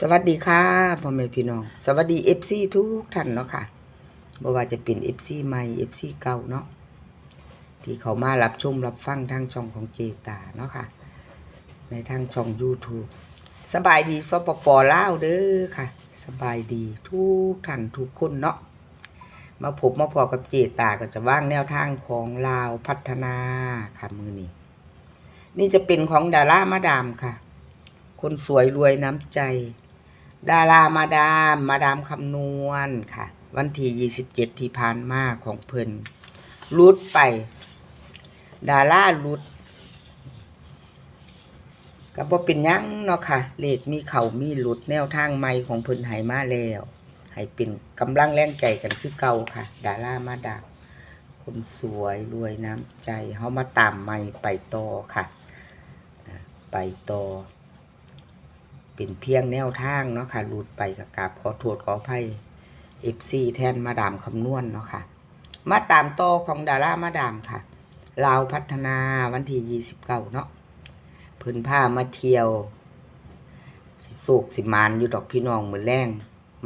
สวัสดีค่ะพ่อแม่พี่น้อง สวัสดีเอฟซีทุกท่านเนาะค่ะบ่ว่าจะเป็นเอฟซีใหม่เอฟซีเก่าเนาะที่เขามารับชมรับฟังทางช่องของเจตาเนาะค่ะ ในทางช่อง YouTube สบายดีสปปลาวเด้อค่ะ สบายดีทุกท่านทุกคนเนาะมาพบมาพอกับเจตาก็จะว่างแนวทางของลาวพัฒนาค่ะมือนี้นี่จะเป็นของดารามาดามค่ะ คนสวยรวยน้ำใจ ดารามาดามมาดามคำนวณค่ะ วันที่27ที่ผ่านมาของเพิ่นรุดไป ดารารุดก็บ่เป็นยังเนาะค่ะ เลขมีเขามีหลุดแนวทางใหม่ของเพิ่นให้มาแล้วให้เป็นกำลังแรงใจกันคือเก่าค่ะ ดารามาดามคนสวยรวยน้ำใจเฮามาตามใหม่ไปต่อค่ะ ไปต่อ เป็นเพียงแนวทางเนาะค่ะหลุดไปกับกาบขอโทษขออภัย FC แทนมาดามคำนวณเนาะค่ะ มาตามโตของดารามาดามค่ะลาวพัฒนาวันที่29เนาะเพิ่นพามาเที่ยว สิโศกสิมานอยู่ดอกพี่น้องมือแรง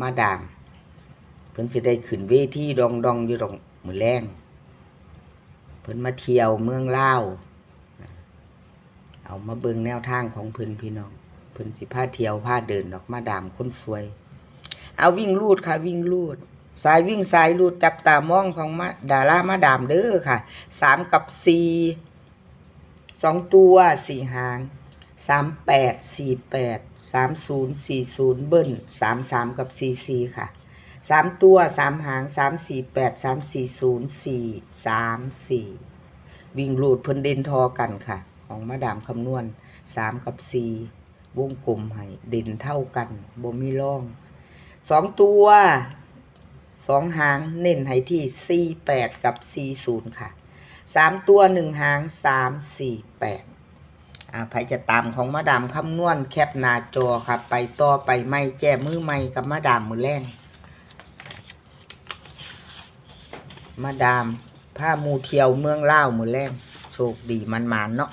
มาดาม เพิ่นสิได้ขึ้นเวทีดองดองอยู่ดอกมือแรงเพิ่นมาเที่ยวเมืองลาวเอามาเบิงแนวทางของเพิ่นพี่น้อง เพิ่นสิพาเที่ยวพาเดินดอกมาดามคนสวย เอาวิ่งลูดค่ะ วิ่งลูดสายวิ่งสายลูดจับตามองของมาดารามาดามเด้อค่ะสามกับสี่สองตัวสี่หางสามแปดสี่แปดสามศูนย์สี่ศูนย์เบิ้ลสามสามกับสี่สี่ค่ะสามตัวสามหางสามสี่แปดสามสี่ศูนย์สี่สามสี่วิ่งลูดเพิ่นเด่นทอกันค่ะ ของมาดามคำนวณสามกับสี่ วงกลมให้เด่นเท่ากันบ่มีร่องสองตัวสองหางเน้นให้ที่สี่แปดกับสี่ศูนย์ค่ะสามตัวหนึ่งหางสามสี่แปดอ่าใครจะตามของมาดามคำนวณแคปหน้าจอค่ะ ไปต่อไปไม่แจ้มือไม่กับมาดามมือแรงมาดามผ้ามูเทียวเมืองเล่ามือแรงโชคดีมันมานเนาะ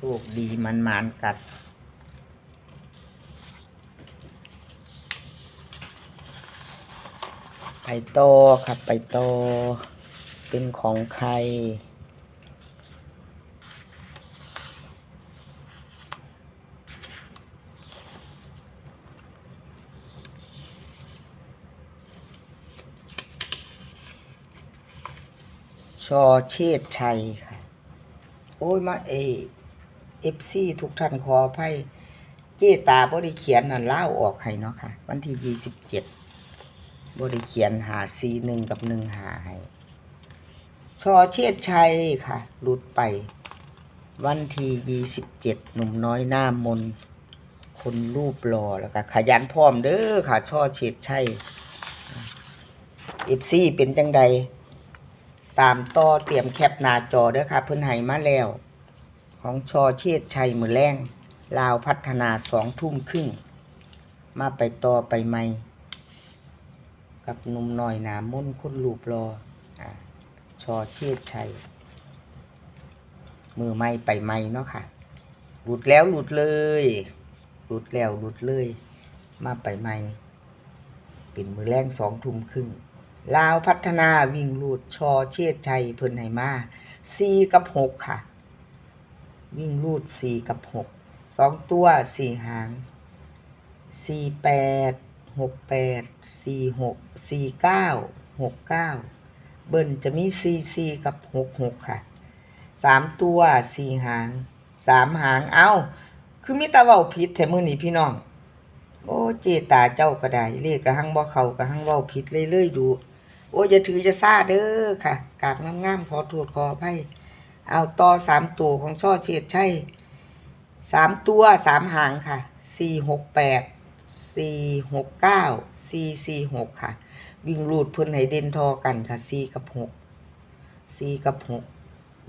โชคดีมันมานกัด ไปโตครับไปโต เป็นของใคร ชอเชษชัยค่ะ โอ้ย มาเอ เอฟซีทุกท่านขออภัยเจตาบริเขียนนั่นเล่าออกให้เนาะค่ะ วันที่ยี่สิบเจ็ดบริเขียนหาซีหนึ่งกับหนึ่งหาให้ชอเชษฐ์ชัยค่ะ หลุดไป วันที่ยี่สิบเจ็ดหนุ่มน้อยหน้ามน คนรูปหล่อแล้วก็ขยันพร้อมเด้อค่ะ ชอเชษฐ์ชัยเอฟซีเป็นจังใดตามต่อเตรียมแคปหน้าจอเด้อค่ะ เพิ่นให้มาแล้ว ของชอเชษชัยมือแรงลาวพัฒนาสองทุ่มครึ่ง มาไปต่อไปใหม่กับหนุ่มหน่อยหนามุ่นคุณลูปรออชอเชษชัย มือไม่ไปไม่เนาะค่ะ หลุดแล้วหลุดเลย หลุดแล้วหลุดเลย มาไปไม่เป็นมือแรงสองทุ่มครึ่งลาวพัฒนาวิ่งหลูดชอเชษชัยเพิ่นให้มาสี่กับหกค่ะ วิ่งลูดสี่กับหกสองตัวสี่หางสี่แปดหกแปดสี่หกสี่เก้าหกเก้าเบิ้ลจะมีสี่สี่กับหกหกค่ะสามตัวสี่หางสามหางเอ้า คือมิตาเว้าผิดแถมือนี้พี่น้อง โอ้เจตาเจ้าก็ได้เลขกระหังบ่เขากระหังเว้าผิดเลยเลยๆดู โอ้ยอย่าถือจะซาเด้อค่ะกราบงามๆขอโทษขออภัย เอาต่อสามตัวของช่อเฉียดใช่สามตัวสามหางค่ะสี่หกแปดสี่หกเก้าสี่สี่หกค่ะ วิ่งรูดเพิ่นให้เด่นทอกันค่ะสี่กับหกสี่กับหก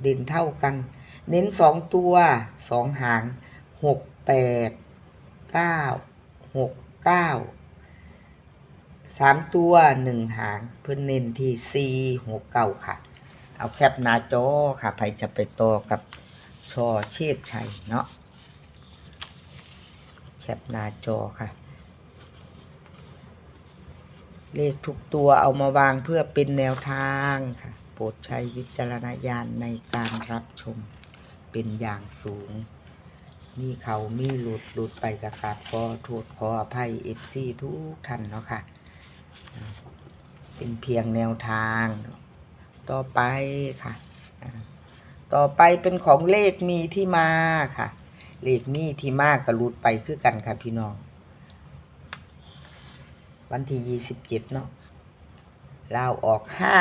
เด่นเท่ากัน เน้นสองตัวสองหางหกแปดเก้าหกเก้าสามตัวหนึ่งหาง เพื่อนเน้นที่สี่หกเก้าค่ะ เอาแคปหน้าจอค่ะใครจะไปต่อกับชอเชษชัยเนาะแคปหน้าจอค่ะ เลขทุกตัวเอามาวางเพื่อเป็นแนวทางค่ะ โปรดใช้วิจารณญาณในการรับชมเป็นอย่างสูงมีเขามีหลุดหลุดไปกระครับขอโทษขออภัยเอฟซีทุกท่านเนาะค่ะ เป็นเพียงแนวทาง ต่อไปค่ะ ต่อไปเป็นของเลขมีที่มาค่ะ เลขมีที่มากกระลุดไปคือกันค่ะพี่น้อง วันที่ยี่สิบเจ็ดเนาะลาวออกห้า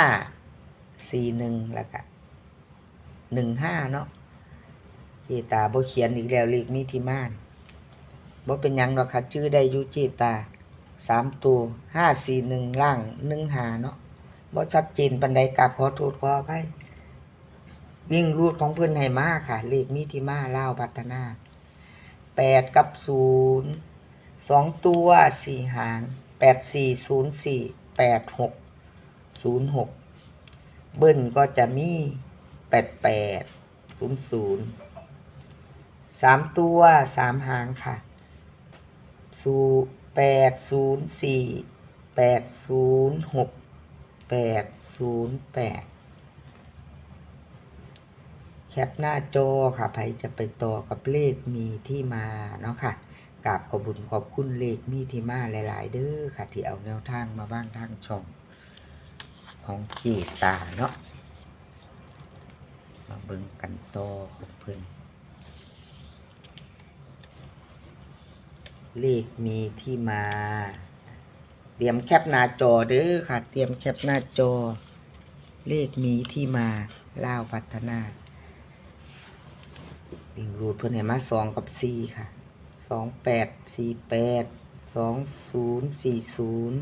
สี่หนึ่งแล้วก็หนึ่งห้าเนาะเจตาบ่เขียนอีกแล้วเลขมีที่มาโบ่เป็นยังหรอกค่ะชื่อได้ยู่เจตาสามตัวห้าสี่หนึ่งล่างหนึ่งหาเนาะ บ่ชัดเจนปันใดกับขอโทษขออภัยยิ่งรูดของเพื่อนให้มาค่ะ เลขมีที่มาเลาพัฒนาแปดกับศูนย์สองตัวสี่หางแปดสี่ศูนย์สี่แปดหกศูนย์หกเบิ้ลก็จะมีแปดแปดศูนย์ศูนย์สามตัวสามหางค่ะศูแปดศูนย์สี่แปดศูนย์หก แปดศูนย์แปดแคปหน้าจอค่ะใครจะไปต่อกับเลขมีที่มาเนาะค่ะกราบขอบคุญขอบคุณเลขมีที่มาหลาย ๆ เด้อค่ะ ที่เอาแนวทางมาบ้างทางช่องของเกีตาเนาะมาเบิ่งกันต่อเพิ่อนเลขมีที่มา เตรียมแคปหน้าจอเด้อค่ะ เตรียมแคปหน้าจอ เลขมีที่มาล่าวพัฒนาวิ่งรูดเพิ่อนให้มาสองกับสี่ค่ะสองแปดสี่แปดสองศูนย์สี่ศูนย์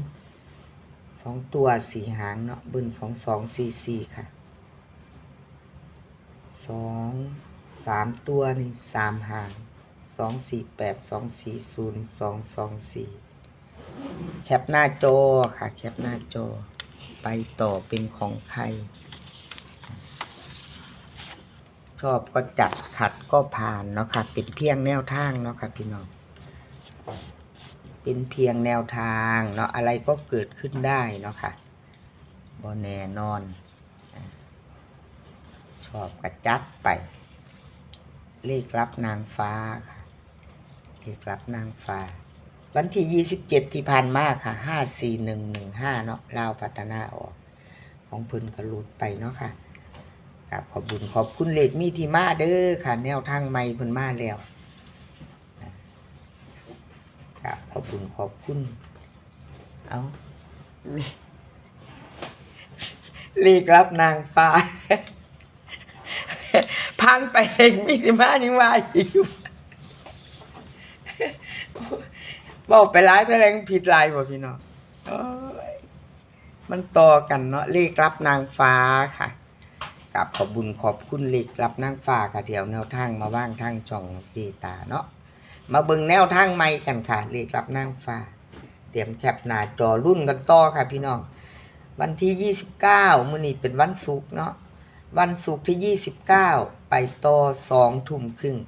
สองตัวสี่หางเนาะบึนสองสองสี่สี่ค่ะสองสามตัวนี่สามหางสองสี่แปดสองสี่ศูนย์สองสองสี่ แคปหน้าจอค่ะ แคปหน้าจอ ไปต่อเป็นของใคร ชอบก็จัดขัดก็ผ่านเนาะค่ะ เป็นเพียงแนวทางเนาะค่ะพี่น้อง เป็นเพียงแนวทางเนาะอะไรก็เกิดขึ้นได้เนาะค่ะบอแน่นอน ชอบกระจัดไป เลขรับนางฟ้าค่ะเลขรับนางฟ้า วันที่ยี่สิบเจ็ดที่ผ่านมาค่ะห้าสี่หนึ่งหนึ่งห้าเนาะลาวพัฒนาออก ของพื้นกระลุดไปเนาะค่ะกับขอบคุญขอบคุณเลขมีที่มาเด้อค่ะ แนวทางใหม่พิ่นมาแล้วครับขอบคุณขอบคุณ เอาเลเลขรับนางฟ้าพันไปเองมีสิมายังว่าอยู่ บอกไปร้ายแสดงผิดลายบ่พี่น้องมันต่อกันเนาะเลขรับนางฟ้าค่ะกับขอบบุญขอบคุณเลขรับนางฟ้าค่ะเดี๋ยวแนวทางมาว่างทางจ่องเจตาเนาะมาเบิ่งแนวทางใหม่กันค่ะเลขรับนางฟ้า เตรียมแคปหน้าจอรุ่นกันต่อค่ะพี่น้องวันที่ 29มื้อนี้เป็นวันศุกร์เนาะวันศุกร์ที่ 29 ไปต่อ2ทุ่มครึ่ง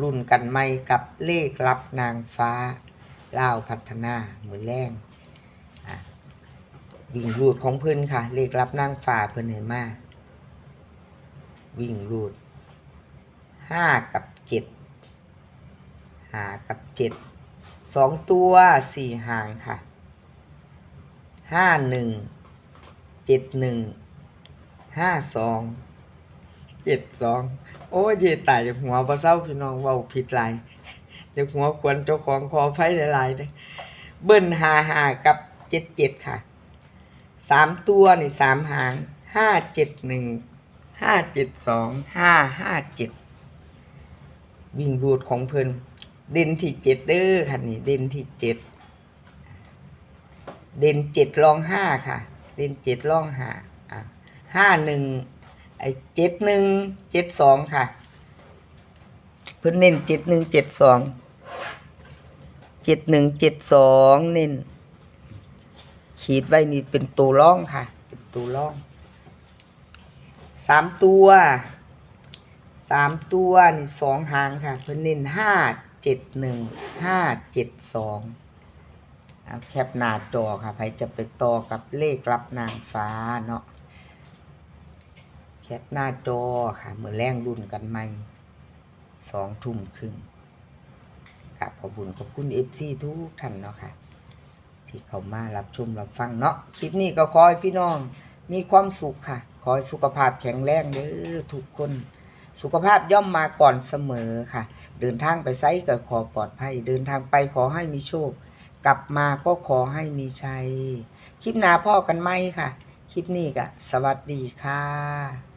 รุ่นกันใหม่กับเลขรับนางฟ้า ล่าพัฒนาเหมือนแรงอะวิ่งรูดของเพิ่นค่ะ เลขรับนางฟ้าเพิ่นเห็นมาวิ่งรูด5กับ7หากับเจ็ดสองตัวสี่หางค่ะห้าหนึ่งเจ็ดหนึ่งห้าสองเจ็ดสองโอ้ยเจตายจากหัวปลาเศร้าพี่น้องเว่าผิดหลาย จาหัวควรเจ้าของขอไฟหลายๆเลยเบิ้ลหาหากับเจ็ดเจ็ดค่ะสามตัวนี่สามหางห้าเจ็ดหนึ่งห้าเจ็ดสองห้าห้าเจ็ดวิ่งรูดของเพิ่นเด่นที่เจ็ดเด้อค่ะนี่เด่นที่เจ็ดเด่นเจ็ดรองห้าค่ะ เด่นเจ็ดรองห้าอะห้าหนึ่งไอเจ็ดหนึ่งเจ็ดสองค่ะ เพิ่นเน้นเจ็ดหนึ่งเจ็ดสอง เจ็ดหนึ่งเจ็ดสองเน้นขีดไว้นี่เป็นตัวร่องค่ะ เป็นตัวร่องสามตัวสามตัวนี่สองหางค่ะ เพิ่นเน้นห้าเจ็ดหนึ่งห้าเจ็ดสองเอาแคปหน้าจอค่ะใครจะไปต่อกับเลขรับนางฟ้าเนาะแคปหน้าจอค่ะเมื่อแรงรุ่นกันใหม่สองทุ่มครึ่ง กับขอบุญขอบคุณเอฟซีทุกท่านเนาะค่ะ ที่เขามารับชมรับฟังเนาะคลิปนี้ก็ขอให้พี่น้องมีความสุขค่ะ ขอให้สุขภาพแข็งแรงเด้อทุกคน สุขภาพย่อมมาก่อนเสมอค่ะ เดินทางไปไซก็ขอปลอดภัย เดินทางไปขอให้มีโชค กลับมาก็ขอให้มีชัย คลิปหน้าพ่อกันไหมค่ะ คลิปนี้ก็สวัสดีค่ะ